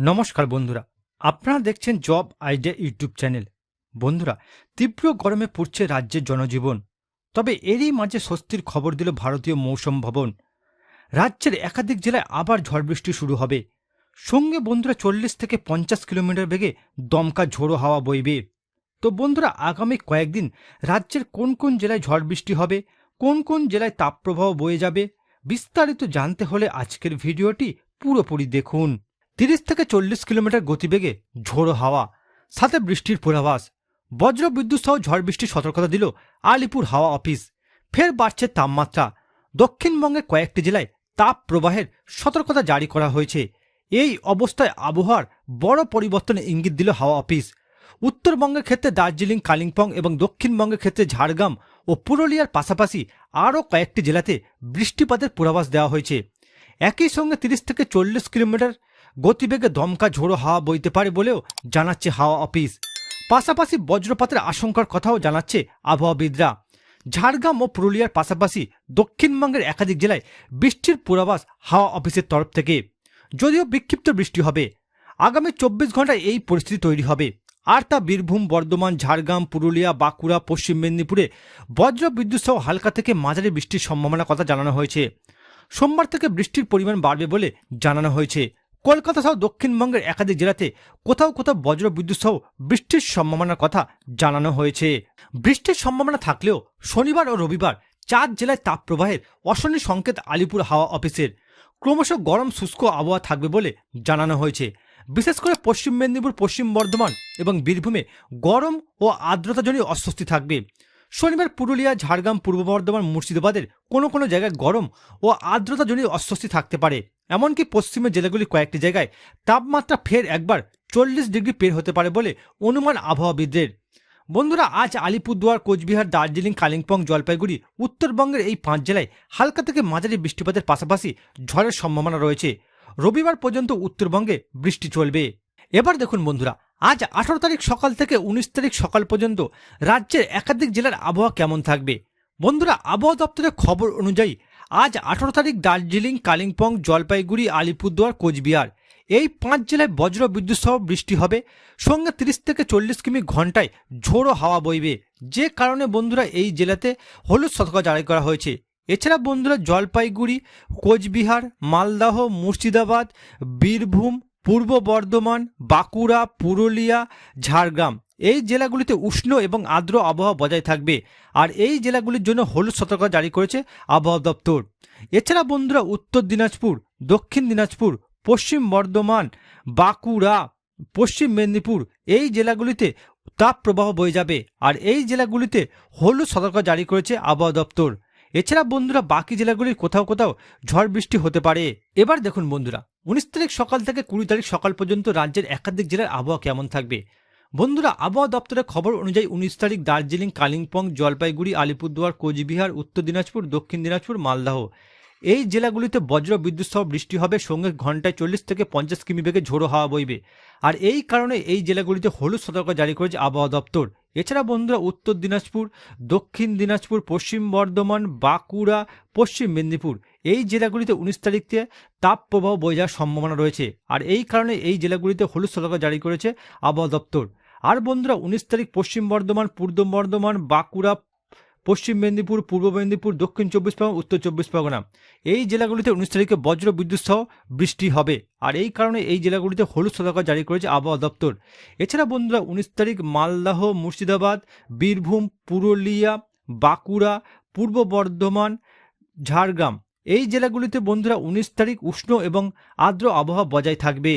নমস্কার বন্ধুরা, আপনারা দেখছেন জব আইডিয়া ইউটিউব চ্যানেল। বন্ধুরা, তীব্র গরমে পড়ছে রাজ্যের জনজীবন, তবে এরই মাঝে স্বস্তির খবর দিল ভারতীয় মৌসুম ভবন। রাজ্যের একাধিক জেলায় আবার ঝড় বৃষ্টি শুরু হবে। সঙ্গে বন্ধুরা চল্লিশ থেকে পঞ্চাশ কিলোমিটার বেগে দমকা ঝোড়ো হাওয়া বইবে। তো বন্ধুরা, আগামী কয়েকদিন রাজ্যের কোন কোন জেলায় ঝড় বৃষ্টি হবে, কোন কোন জেলায় তাপপ্রবাহ বয়ে যাবে, বিস্তারিত জানতে হলে আজকের ভিডিওটি পুরোপুরি দেখুন। তিরিশ থেকে চল্লিশ কিলোমিটার গতিবেগে ঝোড়ো হাওয়া, সাথে বৃষ্টির পূর্বাভাস। বজ্র বিদ্যুৎ সহ ঝড় বৃষ্টির সতর্কতা দিল আলিপুর হাওয়া অফিস। ফের বাড়ছে তাপমাত্রা। দক্ষিণবঙ্গের কয়েকটি জেলায় তাপ প্রবাহের সতর্কতা জারি করা হয়েছে। এই অবস্থায় আবহাওয়ার বড় পরিবর্তনে ইঙ্গিত দিল হাওয়া অফিস। উত্তরবঙ্গের ক্ষেত্রে দার্জিলিং, কালিম্পং এবং দক্ষিণবঙ্গের ক্ষেত্রে ঝাড়গ্রাম ও পুরুলিয়ার পাশাপাশি আরও কয়েকটি জেলাতে বৃষ্টিপাতের পূর্বাভাস দেওয়া হয়েছে। একই সঙ্গে তিরিশ থেকে চল্লিশ কিলোমিটার গতিবেগে দমকা ঝোড়ো হাওয়া বইতে পারে বলেও জানাচ্ছে হাওয়া অফিস। পাশাপাশি বজ্রপাতের আশঙ্কার কথাও জানাচ্ছে আবহাওয়াবিদরা। ঝাড়গ্রাম ও পুরুলিয়ার পাশাপাশি দক্ষিণবঙ্গের একাধিক জেলায় বৃষ্টির পূর্বাভাস হাওয়া অফিসের তরফ থেকে। যদিও বিক্ষিপ্ত বৃষ্টি হবে। আগামী চব্বিশ ঘন্টায় এই পরিস্থিতি তৈরি হবে। আর তা বীরভূম, বর্ধমান, ঝাড়গ্রাম, পুরুলিয়া, বাঁকুড়া, পশ্চিম মেদিনীপুরে বজ্র বিদ্যুৎ সহ হালকা থেকে মাঝারি বৃষ্টির সম্ভাবনার কথা জানানো হয়েছে। সোমবার থেকে বৃষ্টির পরিমাণ বাড়বে বলে জানানো হয়েছে। কলকাতা সহ দক্ষিণবঙ্গের একাধিক জেলাতে কোথাও কোথাও বজ্র বিদ্যুৎ সহ বৃষ্টির সম্ভাবনার কথা জানানো হয়েছে। বৃষ্টির সম্ভাবনা থাকলেও শনিবার ও রবিবার চার জেলায় তাপপ্রবাহের অশনি সংকেত আলিপুর হাওয়া অফিসের। ক্রমশ গরম শুষ্ক আবহাওয়া থাকবে বলে জানানো হয়েছে। বিশেষ করে পশ্চিম মেদিনীপুর, পশ্চিম বর্ধমান এবং বীরভূমে গরম ও আর্দ্রতাজনিত অস্বস্তি থাকবে। শনিবার পুরুলিয়া, ঝাড়গ্রাম, পূর্ব বর্ধমান, মুর্শিদাবাদের কোনো কোনো জায়গায় গরম ও আর্দ্রতাজনিত অস্বস্তি থাকতে পারে। এমনকি পশ্চিমের জেলাগুলি কয়েকটি জায়গায় তাপমাত্রা ফের একবার চল্লিশ ডিগ্রি পের হতে পারে বলে অনুমান আবহাওয়াবিদদের। বন্ধুরা, আজ আলিপুরদুয়ার, কোচবিহার, দার্জিলিং, কালিম্পং, জলপাইগুড়ি, উত্তরবঙ্গের এই পাঁচ জেলায় হালকা থেকে মাঝারি বৃষ্টিপাতের পাশাপাশি ঝড়ের সম্ভাবনা রয়েছে। রবিবার পর্যন্ত উত্তরবঙ্গে বৃষ্টি চলবে। এবার দেখুন বন্ধুরা, আজ আঠারো তারিখ সকাল থেকে উনিশ তারিখ সকাল পর্যন্ত রাজ্যের একাধিক জেলার আবহাওয়া কেমন থাকবে? বন্ধুরা, আবহাওয়া দপ্তরের খবর অনুযায়ী আজ আঠারো তারিখ দার্জিলিং, কালিম্পং, জলপাইগুড়ি, আলিপুরদুয়ার, কোচবিহার। এই পাঁচ জেলায় বজ্র বিদ্যুৎ সহ বৃষ্টি হবে। সঙ্গে তিরিশ থেকে চল্লিশ কিমি ঘন্টায় ঝোড়ো হাওয়া বইবে। যে কারণে বন্ধুরা এই জেলাতে হলুদ সতর্কতা জারি করা হয়েছে। এছাড়া বন্ধুরা জলপাইগুড়ি, কোচবিহার, মালদাহ, মুর্শিদাবাদ, বীরভূম, পূর্ব বর্ধমান, বাঁকুড়া, পুরুলিয়া, ঝাড়গ্রাম। এই জেলাগুলিতে উষ্ণ এবং আর্দ্র আবহাওয়া বজায় থাকবে। আর এই জেলাগুলির জন্য হলুদ সতর্কতা জারি করেছে আবহাওয়া দপ্তর। এছাড়া বন্ধুরা, উত্তর দিনাজপুর, দক্ষিণ দিনাজপুর, পশ্চিম বর্ধমান, বাঁকুড়া, পশ্চিম মেদিনীপুর এই জেলাগুলিতে তাপ প্রবাহ বয়ে যাবে। আর এই জেলাগুলিতে হলুদ সতর্কতা জারি করেছে আবহাওয়া দপ্তর। এছাড়া বন্ধুরা, বাকি জেলাগুলির কোথাও কোথাও ঝড় বৃষ্টি হতে পারে। এবার দেখুন বন্ধুরা, উনিশ তারিখ সকাল থেকে কুড়ি তারিখ সকাল পর্যন্ত রাজ্যের একাধিক জেলার আবহাওয়া কেমন থাকবে? বন্ধুরা, আবহাওয়া দপ্তরের খবর অনুযায়ী উনিশ তারিখ দার্জিলিং, কালিম্পং, জলপাইগুড়ি, আলিপুরদুয়ার, কোচবিহার, উত্তর দিনাজপুর, দক্ষিণ দিনাজপুর, মালদাহ। এই জেলাগুলিতে বজ্র বিদ্যুৎ সহ বৃষ্টি হবে, সঙ্গে ঘন্টায় চল্লিশ থেকে পঞ্চাশ কিমি বেগে ঝোড়ো হাওয়া বইবে। আর এই কারণে এই জেলাগুলিতে হলুদ সতর্ক জারি করেছে আবহাওয়া দপ্তর। এছাড়া বন্ধুরা, উত্তর দিনাজপুর, দক্ষিণ দিনাজপুর, পশ্চিম বর্ধমান, বাঁকুড়া, পশ্চিম মেদিনীপুর, এই জেলাগুলিতে উনিশ তারিখ থেকে তাপ প্রবাহ বয়ে যাওয়ার সম্ভাবনা রয়েছে। আর এই কারণে এই জেলাগুলিতে হলুদ সতর্ক জারি করেছে আবহাওয়া দপ্তর। আর বন্ধুরা, উনিশ তারিখ পশ্চিম বর্ধমান, পূর্ব বর্ধমান, বাঁকুড়া পশ্চিম মেদিনীপুর, পূর্ব মেদিনীপুর, দক্ষিণ চব্বিশ পরগনা, উত্তর চব্বিশ পরগনা। এই জেলাগুলিতে উনিশ তারিখে বজ্র বিদ্যুৎ সহ বৃষ্টি হবে। আর এই কারণে এই জেলাগুলিতে হলুদ সতর্কতা জারি করেছে আবহাওয়া দপ্তর। এছাড়া বন্ধুরা, উনিশ তারিখ মালদাহ, মুর্শিদাবাদ, বীরভূম, পুরুলিয়া, বাঁকুড়া, পূর্ব বর্ধমান, ঝাড়গ্রাম। এই জেলাগুলিতে বন্ধুরা, উনিশ তারিখ উষ্ণ এবং আর্দ্র আবহাওয়া বজায় থাকবে।